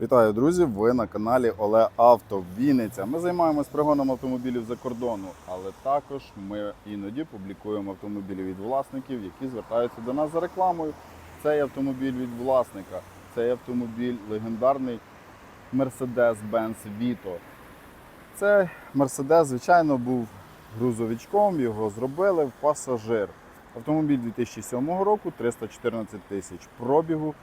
Вітаю, друзі! Ви на каналі Оле Авто Вінниця. Ми займаємось пригоном автомобілів за кордону, але також ми іноді публікуємо автомобілі від власників, які звертаються до нас за рекламою. Цей автомобіль від власника, цей автомобіль легендарний Mercedes-Benz Vito. Цей Mercedes, звичайно, був грузовичком, його зробили в пасажир. Автомобіль 2007 року, 314 тисяч пробігу.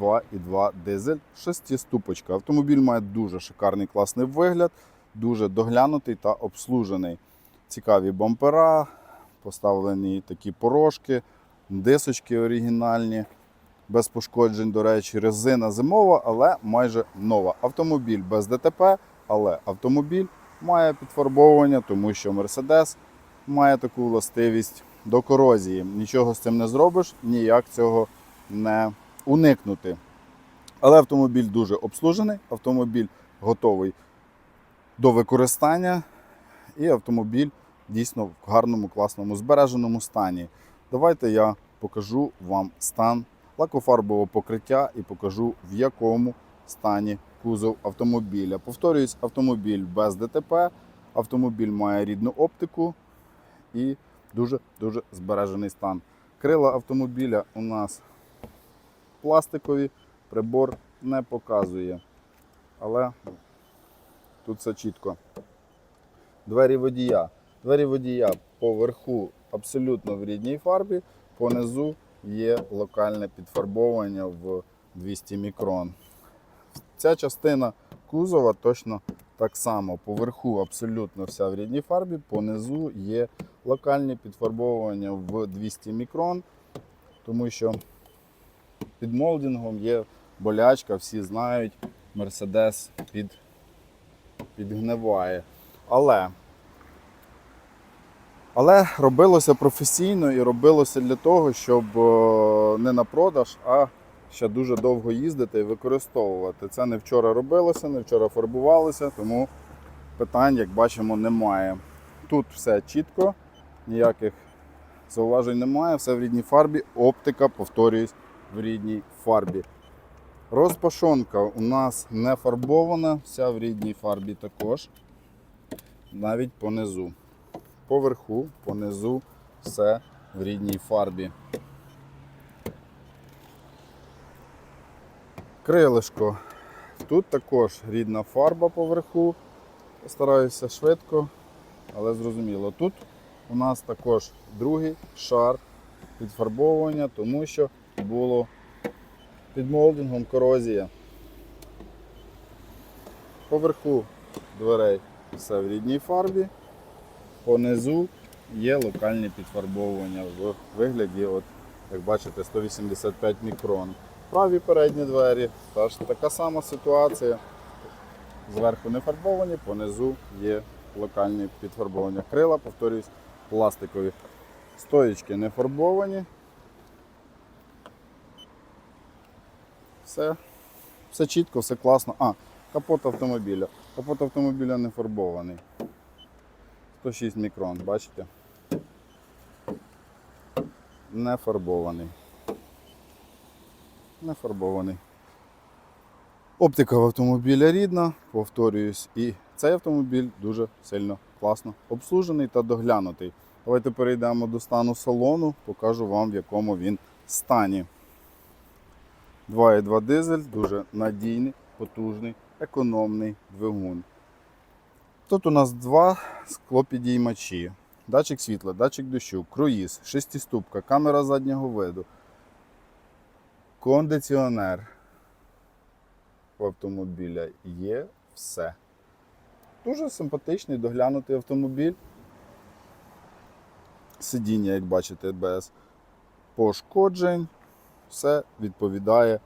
2,2 дизель, шестиступочка. Автомобіль має дуже шикарний класний вигляд, дуже доглянутий та обслужений. Цікаві бампера, поставлені такі порожки, дисочки оригінальні, без пошкоджень, до речі, резина зимова, але майже нова. Автомобіль без ДТП, але автомобіль має підфарбовування, тому що Mercedes має таку властивість до корозії. Нічого з цим не зробиш, ніяк цього не уникнути. Але автомобіль дуже обслужений, автомобіль готовий до використання, і автомобіль дійсно в гарному, класному, збереженому стані. Давайте я покажу вам стан лакофарбового покриття і покажу, в якому стані кузов автомобіля. Повторюсь, автомобіль без ДТП, автомобіль має рідну оптику і дуже-дуже збережений стан. Крила автомобіля у нас пластикові, прибор не показує. Але тут все чітко. Двері водія. Двері водія поверху абсолютно в рідній фарбі, понизу є локальне підфарбовування в 200 мікрон. Ця частина кузова точно так само. Поверху абсолютно вся в рідній фарбі, понизу є локальні підфарбовування в 200 мікрон, тому що під молдингом є болячка, всі знають, Мерседес під, підгниває. Але, але робилося професійно і робилося для того, щоб е, не на продаж, а ще дуже довго їздити і використовувати. Це не вчора робилося, не вчора фарбувалося, тому питань, як бачимо, немає. Тут все чітко, ніяких зауважень немає, все в рідній фарбі, оптика, повторююсь, в рідній фарбі. Розпашонка у нас не фарбована, вся в рідній фарбі також. Навіть понизу. Поверху, понизу все в рідній фарбі. Крилишко. Тут також рідна фарба поверху. Постараюся швидко, але зрозуміло. Тут у нас також другий шар підфарбовування, тому що було під молдингом корозія. Поверху дверей все в рідній фарбі, понизу є локальні підфарбовування в вигляді, от, як бачите, 185 мікрон. Праві передні двері, теж така сама ситуація. Зверху не фарбовані, понизу є локальні підфарбовання. Крила, повторюсь, пластикові. Стоїчки не фарбовані. Все, все чітко, все класно. А, капот автомобіля. Капот автомобіля не фарбований. 106 мікрон, бачите? Не фарбований. Не фарбований. Оптика в автомобіля рідна, повторююсь, і цей автомобіль дуже сильно класно обслужений та доглянутий. Давайте перейдемо до стану салону, покажу вам, в якому він стані. 2,2 дизель, дуже надійний, потужний, економний двигун. Тут у нас два склопідіймачі. Датчик світла, датчик дощу, круїз, шестиступка, камера заднього виду, кондиціонер у автомобіля є все. Дуже симпатичний, доглянутий автомобіль. Сидіння, як бачите, без пошкоджень. Все відповідає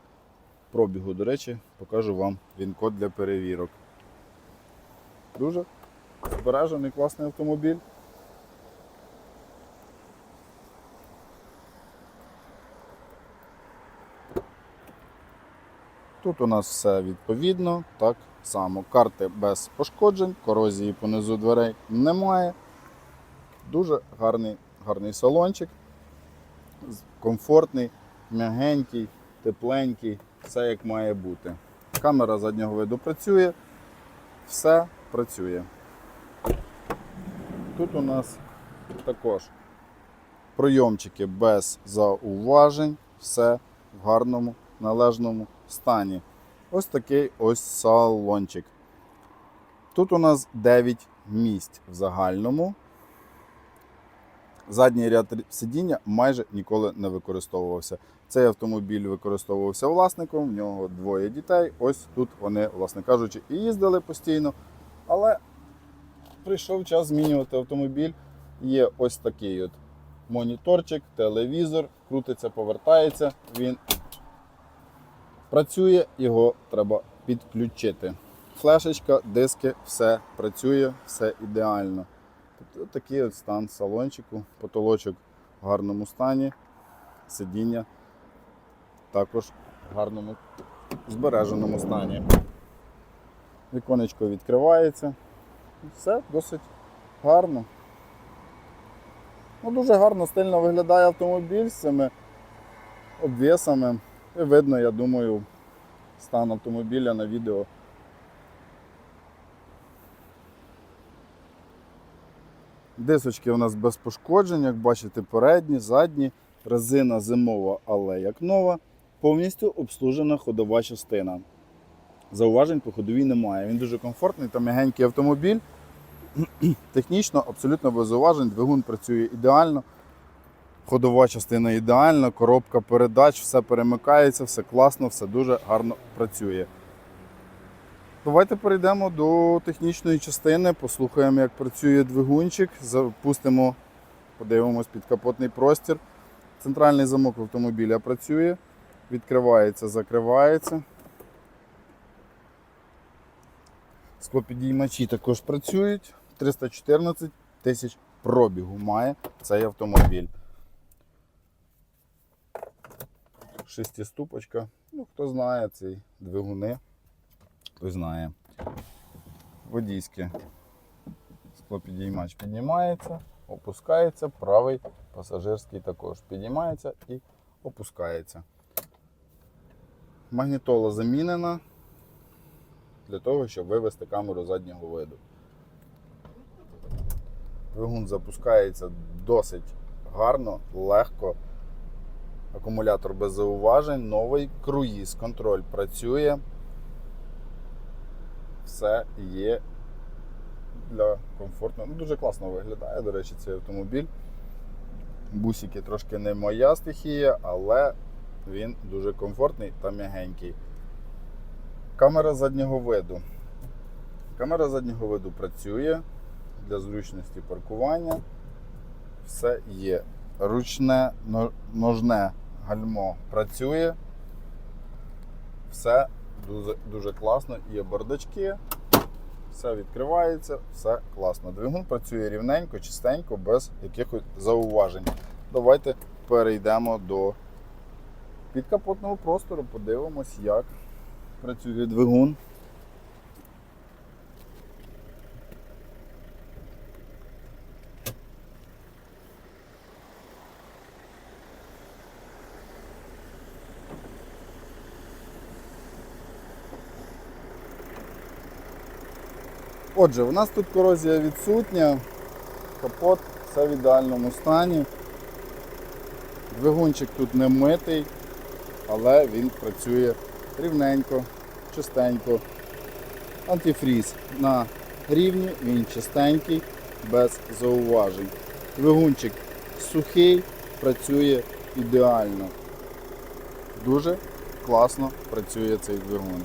пробігу. До речі, покажу вам він-код для перевірок. Дуже збережений класний автомобіль. Тут у нас все відповідно, так само. Карти без пошкоджень, корозії понизу дверей немає. Дуже гарний, гарний салончик, комфортний, м'ягенький, тепленький, все як має бути. Камера заднього виду працює, все працює. Тут у нас також пройомчики без зауважень, все в гарному, належному стані. Ось такий ось салончик. Тут у нас 9 місць в загальному. Задній ряд сидіння майже ніколи не використовувався. Цей автомобіль використовувався власником, в нього двоє дітей. Ось тут вони, власне кажучи, і їздили постійно. Але прийшов час змінювати автомобіль. Є ось такий от моніторчик, телевізор, крутиться, повертається. Він працює, його треба підключити. Флешечка, диски, все працює, все ідеально. Тобто от такий от стан салончику, потолочок в гарному стані, сидіння також в гарному збереженому стані. Віконечко відкривається. Все досить гарно. Ну, дуже гарно, стильно виглядає автомобіль з цими обвісами. І видно, я думаю, стан автомобіля на відео. Дисочки у нас без пошкоджень, як бачите, передні, задні, резина зимова, але як нова, повністю обслужена ходова частина. Зауважень по ходовій немає. Він дуже комфортний та м'ягенький автомобіль. Технічно абсолютно без зауважень, двигун працює ідеально. Ходова частина ідеальна, коробка передач, все перемикається, все класно, все дуже гарно працює. Давайте перейдемо до технічної частини, послухаємо, як працює двигунчик, запустимо, подивимось підкапотний простір. Центральний замок автомобіля працює, відкривається, закривається. Склопідіймачі також працюють. 314 тисяч пробігу має цей автомобіль. Шестиступочка. Ну, хто знає ці двигуни, той знає. Водійське склопідіймач піднімається, опускається, правий пасажирський також піднімається і опускається. Магнітола замінена для того, щоб вивести камеру заднього виду. Двигун запускається досить гарно, легко. Акумулятор без зауважень, новий круїз, контроль працює. Все є для комфортно. Ну, дуже класно виглядає, до речі, цей автомобіль. Бусики трошки не моя стихія, але він дуже комфортний та м'ягенький. Камера заднього виду. Камера заднього виду працює для зручності паркування. Все є. Ручне ножне гальмо працює. Все дуже, дуже класно. Є бардачки, все відкривається, все класно. Двигун працює рівненько, чистенько, без якихось зауважень. Давайте перейдемо до підкапотного простору, подивимось, як працює двигун. Отже, у нас тут корозія відсутня, капот все в ідеальному стані. Двигунчик тут не митий, але він працює рівненько, чистенько. Антифріз на рівні, він чистенький, без зауважень. Двигунчик сухий, працює ідеально. Дуже класно працює цей двигун.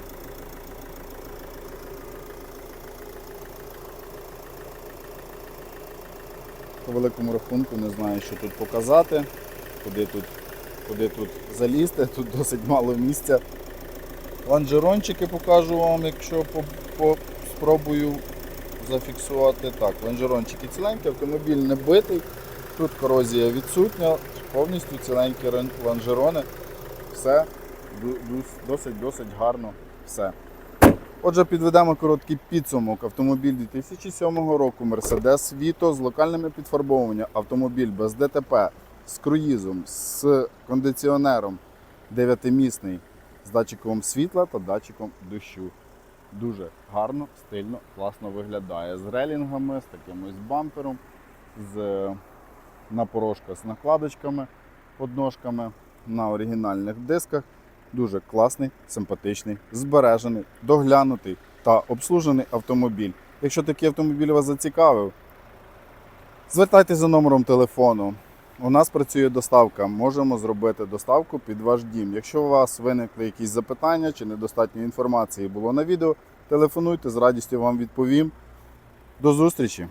По великому рахунку не знаю, що тут показати, куди тут, куди тут залізти, тут досить мало місця. Ланжерончики покажу вам, якщо по, по, спробую зафіксувати. Так, ланжерончики ціленькі, автомобіль не битий, тут корозія відсутня, повністю ціленькі ланжерони. Все досить-досить гарно. Все. Отже, підведемо короткий підсумок. Автомобіль 2007 року Mercedes Vito з локальними підфарбовуваннями. Автомобіль без ДТП, з круїзом, з кондиціонером 9-місний. з датчиком світла та датчиком дощу. Дуже гарно, стильно, класно виглядає. З релінгами, з таким ось бампером, з е, на порошка з накладочками, подножками на оригінальних дисках. Дуже класний, симпатичний, збережений, доглянутий та обслужений автомобіль. Якщо такий автомобіль вас зацікавив, звертайтеся за номером телефону. У нас працює доставка. Можемо зробити доставку під ваш дім. Якщо у вас виникли якісь запитання чи недостатньо інформації було на відео, телефонуйте, з радістю вам відповім. До зустрічі!